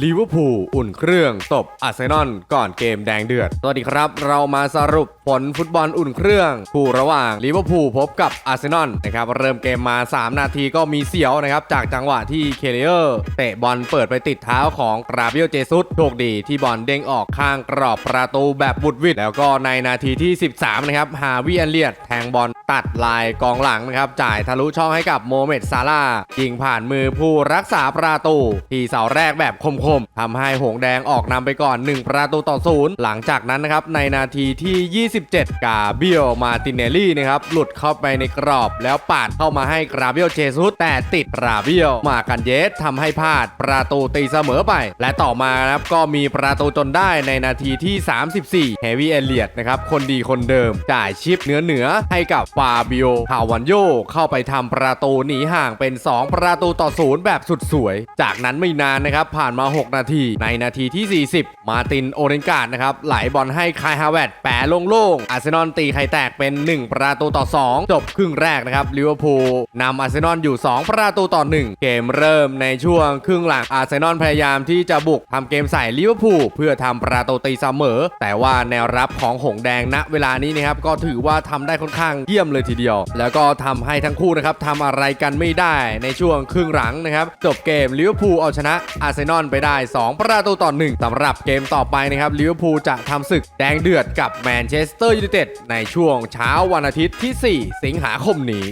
ลิเวอร์พูลอุ่นเครื่องตบอาร์เซนอลก่อนเกมแดงเดือด สวัสดีครับ เรามาสรุปผลฟุตบอลอุ่นเครื่องคู่ระหว่างลิเวอร์พูลพบกับอาร์เซนอลนะครับเริ่มเกมมา 3 นาทีก็มีเสียวนะครับจากจังหวะที่เคเลเยอร์เตะบอลเปิดไปติดเท้าของกราเบียลเจซุสโชคดีที่บอลเด้งออกข้างกรอบประตูแบบบุดวิดแล้วก็ในนาทีที่ 13 นะครับฮาวิแอนเลียดแทงบอลตัดลายกองหลังนะครับจ่ายทะลุช่องให้กับโมเมดซาลายิงผ่านมือผู้รักษาประตูที่เสาแรกแบบคมๆทำให้หงแดงออกนำไปก่อน 1 ประตูต่อศูนย์หลังจากนั้นนะครับในนาทีที่ 27 กาเบียลมาตินเนลลี่นะครับหลุดเข้าไปในกรอบ แล้วปาดเข้ามาให้กราเบียลเจซุสแต่ติดกราเบียลมากันเยสทำให้พลาดประตูตีเสมอไป และต่อมานะครับก็มีประตูจนได้ในนาทีที่ 34 เฮวี่เอเลียดนะครับคนดีคนเดิม จ่ายชิปเหนือเหนือให้กับฟาบิโอคาวันโยเข้าไปทำประตูหนีห่างเป็น 2 ประตูต่อศูนย์แบบสุดสวย จากนั้นไม่นานนะครับผ่านมา6 นาที ในนาทีที่ 40 มาตินโอเรนการ์ดนะครับไหลบอลให้คายฮาวเวตแปะโล่งๆอาร์เซนอลตีไข่แตกเป็น 1 ประตูต่อ 2 จบครึ่งแรกนะครับลิเวอร์พูลนำอาร์เซนอลอยู่ 2 ประตูต่อ 1 เกมเริ่มในช่วงครึ่งหลังอาร์เซนอลพยายามที่จะบุกทำเกมใส่ลิเวอร์พูลเพื่อทำประตูตีเสมอ แต่ว่าแนวรับของหงส์แดงณเวลานี้นะครับก็ถือว่าทำได้ค่อนข้างเยี่ยมเลยทีเดียว แล้วก็ทำให้ทั้งคู่นะครับทำอะไรกันไม่ได้ในช่วงครึ่งหลังนะครับจบเกมลิเวอร์พูลเอาชนะอาร์เซนอลไปได้ 2 ประตูต่อ 1สำหรับเกมต่อไปนะครับลิเวอร์พูลจะทำศึกแดงเดือดกับแมนเชสเตอร์ยูไนเต็ดในช่วงเช้าวันอาทิตย์ที่ 4 สิงหาคมนี้